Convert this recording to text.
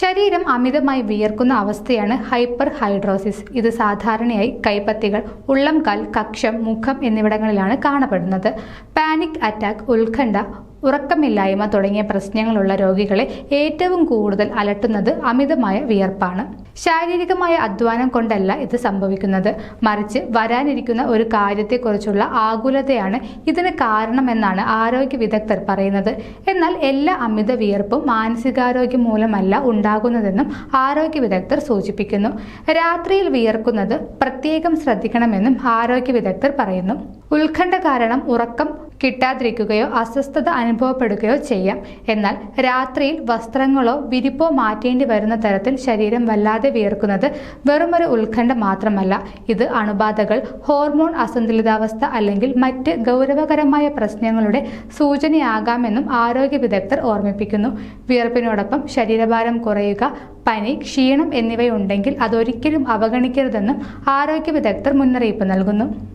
ശരീരം അമിതമായി വിയർക്കുന്ന അവസ്ഥയാണ് ഹൈപ്പർ ഹൈഡ്രോസിസ് ഇത് സാധാരണയായി കൈപ്പത്തികൾ ഉള്ളംകാൽ കക്ഷം മുഖം എന്നിവിടങ്ങളിലാണ് കാണപ്പെടുന്നത്. പാനിക് അറ്റാക്ക് ഉത്കണ്ഠ ഉറക്കമില്ലായ്മ തുടങ്ങിയ പ്രശ്നങ്ങളുള്ള രോഗികളെ ഏറ്റവും കൂടുതൽ അലട്ടുന്നത് അമിതമായ വിയർപ്പാണ്. ശാരീരികമായ അധ്വാനം കൊണ്ടല്ല ഇത് സംഭവിക്കുന്നത്. മറിച്ച് വരാനിരിക്കുന്ന ഒരു കാര്യത്തെക്കുറിച്ചുള്ള ആകുലതയാണ് ഇതിന് കാരണമെന്നാണ് ആരോഗ്യ വിദഗ്ധർ പറയുന്നത്. എന്നാൽ എല്ലാ അമിത വിയർപ്പും മാനസികാരോഗ്യം മൂലമല്ല ഉണ്ടാകുന്നതെന്നും ആരോഗ്യ വിദഗ്ധർ സൂചിപ്പിക്കുന്നു. രാത്രിയിൽ വിയർക്കുന്നത് പ്രത്യേകം ശ്രദ്ധിക്കണമെന്നും ആരോഗ്യ വിദഗ്ധർ പറയുന്നു. ഉത്കണ്ഠ കാരണം ഉറക്കം കിട്ടാതിരിക്കുകയോ അസ്വസ്ഥത അനുഭവപ്പെടുകയോ ചെയ്യാം. എന്നാൽ രാത്രിയിൽ വസ്ത്രങ്ങളോ വിരിപ്പോ മാറ്റേണ്ടി വരുന്ന തരത്തിൽ ശരീരം വല്ലാതെ വിയർക്കുന്നത് വെറുമൊരു ഉത്കണ്ഠ മാത്രമല്ല. ഇത് അണുബാധകൾ ഹോർമോൺ അസന്തുലിതാവസ്ഥ അല്ലെങ്കിൽ മറ്റ് ഗൗരവകരമായ പ്രശ്നങ്ങളുടെ സൂചനയാകാമെന്നും ആരോഗ്യ വിദഗ്ധർ ഓർമ്മിപ്പിക്കുന്നു. വിയർപ്പിനോടൊപ്പം ശരീരഭാരം കുറയുക പനി ക്ഷീണം എന്നിവയുണ്ടെങ്കിൽ അതൊരിക്കലും അവഗണിക്കരുതെന്നും ആരോഗ്യ വിദഗ്ധർ മുന്നറിയിപ്പ് നൽകുന്നു.